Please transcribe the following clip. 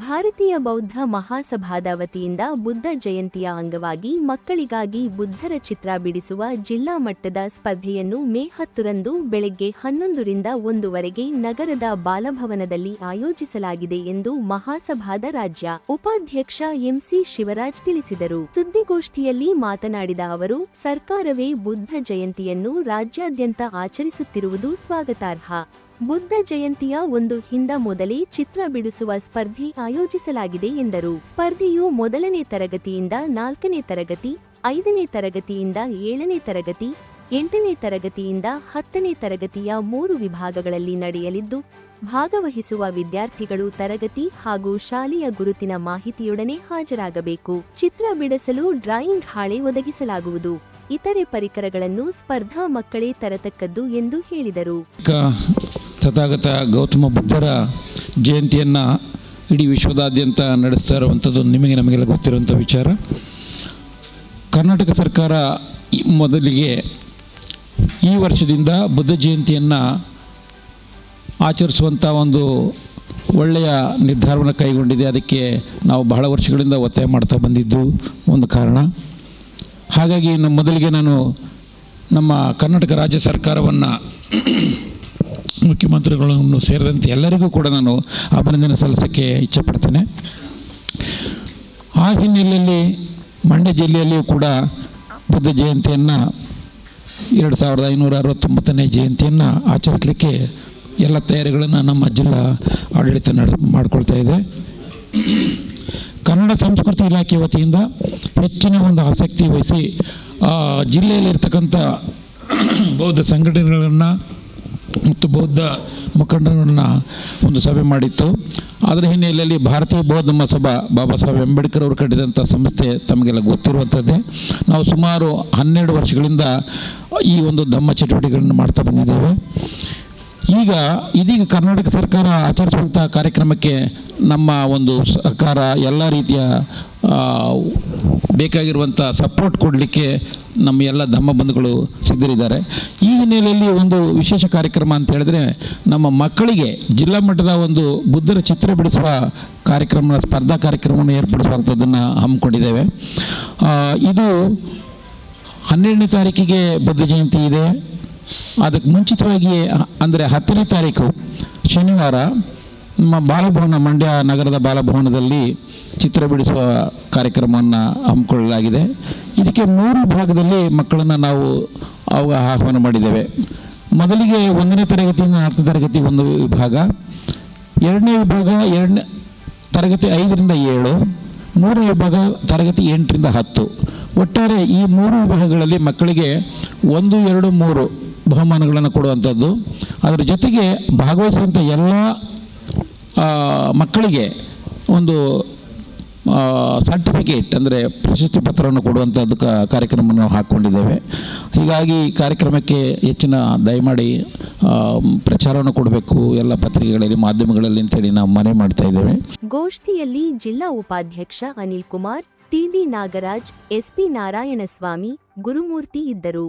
ಭಾರತೀಯ ಬೌದ್ಧ ಮಹಾಸಭಾದ ವತಿಯಿಂದ ಬುದ್ಧ ಜಯಂತಿಯ ಅಂಗವಾಗಿ ಮಕ್ಕಳಿಗಾಗಿ ಬುದ್ಧರ ಚಿತ್ರ ಬಿಡಿಸುವ ಜಿಲ್ಲಾ ಮಟ್ಟದ ಸ್ಪರ್ಧೆಯನ್ನು ಮೇ ಹತ್ತರಂದು ಬೆಳಗ್ಗೆ ಹನ್ನೊಂದರಿಂದ ಒಂದುವರೆಗೆ ನಗರದ ಬಾಲಭವನದಲ್ಲಿ ಆಯೋಜಿಸಲಾಗಿದೆ ಎಂದು ಮಹಾಸಭಾದ ರಾಜ್ಯ ಉಪಾಧ್ಯಕ್ಷ ಎಂಸಿ ಶಿವರಾಜ್ ತಿಳಿಸಿದರು. ಸುದ್ದಿಗೋಷ್ಠಿಯಲ್ಲಿ ಮಾತನಾಡಿದ ಅವರು, ಸರ್ಕಾರವೇ ಬುದ್ಧ ಜಯಂತಿಯನ್ನು ರಾಜ್ಯಾದ್ಯಂತ ಆಚರಿಸುತ್ತಿರುವುದು ಸ್ವಾಗತಾರ್ಹ. ಬುದ್ಧ ಜಯಂತಿಯ ಒಂದು ಹಿಂದ ಮೊದಲೇ ಚಿತ್ರ ಬಿಡಿಸುವ ಸ್ಪರ್ಧೆ ಆಯೋಜಿಸಲಾಗಿದೆ ಎಂದರು. ಸ್ಪರ್ಧೆಯು ಮೊದಲನೇ ತರಗತಿಯಿಂದ ನಾಲ್ಕನೇ ತರಗತಿ, ಐದನೇ ತರಗತಿಯಿಂದ ಏಳನೇ ತರಗತಿ, ಎಂಟನೇ ತರಗತಿಯಿಂದ ಹತ್ತನೇ ತರಗತಿಯ ಮೂರು ವಿಭಾಗಗಳಲ್ಲಿ ನಡೆಯಲಿದ್ದು, ಭಾಗವಹಿಸುವ ವಿದ್ಯಾರ್ಥಿಗಳು ತರಗತಿ ಹಾಗೂ ಶಾಲೆಯ ಗುರುತಿನ ಮಾಹಿತಿಯೊಡನೆ ಹಾಜರಾಗಬೇಕು. ಚಿತ್ರ ಬಿಡಿಸಲು ಡ್ರಾಯಿಂಗ್ ಹಾಳೆ ಒದಗಿಸಲಾಗುವುದು. ಇತರೆ ಪರಿಕರಗಳನ್ನು ಸ್ಪರ್ಧಾ ಮಕ್ಕಳೇ ತರತಕ್ಕದ್ದು ಎಂದು ಹೇಳಿದರು. ತಥಾಗತ ಗೌತಮ ಬುದ್ಧರ ಜಯಂತಿಯನ್ನು ಇಡೀ ವಿಶ್ವದಾದ್ಯಂತ ನಡೆಸ್ತಾ ಇರುವಂಥದ್ದು ನಿಮಗೆ ನಮಗೆಲ್ಲ ಗೊತ್ತಿರುವಂಥ ವಿಚಾರ. ಕರ್ನಾಟಕ ಸರ್ಕಾರ ಮೊದಲಿಗೆ ಈ ವರ್ಷದಿಂದ ಬುದ್ಧ ಜಯಂತಿಯನ್ನು ಆಚರಿಸುವಂಥ ಒಂದು ಒಳ್ಳೆಯ ನಿರ್ಧಾರವನ್ನು ಕೈಗೊಂಡಿದೆ. ಅದಕ್ಕೆ ನಾವು ಬಹಳ ವರ್ಷಗಳಿಂದ ಒತ್ತಾಯ ಮಾಡ್ತಾ ಬಂದಿದ್ದು ಒಂದು ಕಾರಣ. ಹಾಗಾಗಿ ನಮ್ಮ ಮೊದಲಿಗೆ ನಾನು ನಮ್ಮ ಕರ್ನಾಟಕ ರಾಜ್ಯ ಸರ್ಕಾರವನ್ನು ಮುಖ್ಯಮಂತ್ರಿಗಳನ್ನು ಸೇರಿದಂತೆ ಎಲ್ಲರಿಗೂ ಕೂಡ ನಾನು ಅಭಿನಂದನೆ ಸಲ್ಲಿಸೋಕ್ಕೆ ಇಚ್ಛೆಪಡ್ತೇನೆ. ಆ ಹಿನ್ನೆಲೆಯಲ್ಲಿ ಮಂಡ್ಯ ಜಿಲ್ಲೆಯಲ್ಲಿಯೂ ಕೂಡ ಬುದ್ಧ ಜಯಂತಿಯನ್ನು ಎರಡು ಸಾವಿರದ ಐನೂರ ಅರವತ್ತೊಂಬತ್ತನೇ ಜಯಂತಿಯನ್ನು ಆಚರಿಸಲಿಕ್ಕೆ ಎಲ್ಲ ತಯಾರಿಗಳನ್ನು ನಮ್ಮ ಜಿಲ್ಲಾ ಆಡಳಿತ ನಡೆ ಮಾಡಿಕೊಳ್ತಾ ಇದೆ. ಕನ್ನಡ ಸಂಸ್ಕೃತಿ ಇಲಾಖೆ ವತಿಯಿಂದ ಹೆಚ್ಚಿನ ಒಂದು ಆಸಕ್ತಿ ವಹಿಸಿ ಜಿಲ್ಲೆಯಲ್ಲಿರ್ತಕ್ಕಂಥ ಬೌದ್ಧ ಸಂಘಟನೆಗಳನ್ನು ಮತ್ತು ಬೌದ್ಧ ಮುಖಂಡರನ್ನು ಒಂದು ಸಭೆ ಮಾಡಿತ್ತು. ಅದರ ಹಿನ್ನೆಲೆಯಲ್ಲಿ ಭಾರತೀಯ ಬೌದ್ಧ ಮಹಾಸಭಾ ಬಾಬಾ ಸಾಹೇಬ್ ಅಂಬೇಡ್ಕರ್ ಅವರು ಕಟ್ಟಿದಂಥ ಸಂಸ್ಥೆ ತಮಗೆಲ್ಲ ಗೊತ್ತಿರುವಂಥದ್ದೇ ನಾವು ಸುಮಾರು ಹನ್ನೆರಡು ವರ್ಷಗಳಿಂದ ಈ ಒಂದು ಧಮ್ಮ ಚಟುವಟಿಕೆಗಳನ್ನು ಮಾಡ್ತಾ ಬಂದಿದ್ದೇವೆ. ಈಗ ಇದೀಗ ಕರ್ನಾಟಕ ಸರ್ಕಾರ ಆಚರಿಸುವಂಥ ಕಾರ್ಯಕ್ರಮಕ್ಕೆ ನಮ್ಮ ಒಂದು ಸರ್ಕಾರ ಎಲ್ಲ ರೀತಿಯ ಬೇಕಾಗಿರುವಂಥ ಸಪೋರ್ಟ್ ಕೊಡಲಿಕ್ಕೆ ನಮ್ಮ ಎಲ್ಲ ಧಮ್ಮ ಬಂಧುಗಳು ಸಿದ್ಧರಿದ್ದಾರೆ. ಈ ಹಿನ್ನೆಲೆಯಲ್ಲಿ ಒಂದು ವಿಶೇಷ ಕಾರ್ಯಕ್ರಮ ಅಂತ ಹೇಳಿದ್ರೆ ನಮ್ಮ ಮಕ್ಕಳಿಗೆ ಜಿಲ್ಲಾ ಮಟ್ಟದ ಒಂದು ಬುದ್ಧರ ಚಿತ್ರ ಬಿಡಿಸುವ ಕಾರ್ಯಕ್ರಮ ಸ್ಪರ್ಧಾ ಕಾರ್ಯಕ್ರಮವನ್ನು ಏರ್ಪಡಿಸುವಂಥದ್ದನ್ನು ಹಮ್ಮಿಕೊಂಡಿದ್ದೇವೆ ಇದು ಹನ್ನೆರಡನೇ ತಾರೀಕಿಗೆ ಬುದ್ಧ ಜಯಂತಿ ಇದೆ. ಅದಕ್ಕೆ ಮುಂಚಿತವಾಗಿ ಅಂದರೆ ಹತ್ತನೇ ತಾರೀಕು ಶನಿವಾರ ನಮ್ಮ ಬಾಲಭವನ, ಮಂಡ್ಯ ನಗರದ ಬಾಲಭವನದಲ್ಲಿ ಚಿತ್ರ ಬಿಡಿಸುವ ಕಾರ್ಯಕ್ರಮವನ್ನು ಹಮ್ಮಿಕೊಳ್ಳಲಾಗಿದೆ. ಇದಕ್ಕೆ ಮೂರು ಭಾಗದಲ್ಲಿ ಮಕ್ಕಳನ್ನು ನಾವು ಅವ, ಆಹ್ವಾನ ಮಾಡಿದ್ದೇವೆ. ಮೊದಲಿಗೆ ಒಂದನೇ ತರಗತಿಯಿಂದ ನಾಲ್ಕನೇ ತರಗತಿ ಒಂದು ವಿಭಾಗ, ಎರಡನೇ ವಿಭಾಗ ಎರಡನೇ ತರಗತಿ ಐದರಿಂದ ಏಳು, ಮೂರನೇ ವಿಭಾಗ ತರಗತಿ ಎಂಟರಿಂದ ಹತ್ತು. ಒಟ್ಟಾರೆ ಈ ಮೂರು ವಿಭಾಗಗಳಲ್ಲಿ ಮಕ್ಕಳಿಗೆ ಒಂದು, ಎರಡು, ಮೂರು ಬಹುಮಾನಗಳನ್ನು ಕೊಡುವಂಥದ್ದು. ಅದರ ಜೊತೆಗೆ ಭಾಗವಹಿಸುವಂಥ ಎಲ್ಲ ಮಕ್ಕಳಿಗೆ ಒಂದು ಸರ್ಟಿಫಿಕೇಟ್ ಅಂದರೆ ಪ್ರಶಸ್ತಿ ಪತ್ರವನ್ನು ಕೊಡುವಂಥದ್ದು ಕಾರ್ಯಕ್ರಮವನ್ನು ಹಾಕ್ಕೊಂಡಿದ್ದೇವೆ. ಹೀಗಾಗಿ ಕಾರ್ಯಕ್ರಮಕ್ಕೆ ಹೆಚ್ಚಿನ ದಯಮಾಡಿ ಪ್ರಚಾರವನ್ನು ಕೊಡಬೇಕು. ಎಲ್ಲ ಪತ್ರಿಕೆಗಳಲ್ಲಿ, ಮಾಧ್ಯಮಗಳಲ್ಲಿ ಅಂತೇಳಿ ನಾವು ಮನವಿ ಮಾಡ್ತಾ ಇದ್ದೇವೆ. ಗೋಷ್ಠಿಯಲ್ಲಿ ಜಿಲ್ಲಾ ಉಪಾಧ್ಯಕ್ಷ ಅನಿಲ್ ಕುಮಾರ್ ಟಿಡಿ ನಾಗರಾಜ್ ಎಸ್ಪಿ ನಾರಾಯಣಸ್ವಾಮಿ, ಗುರುಮೂರ್ತಿ ಇದ್ದರು.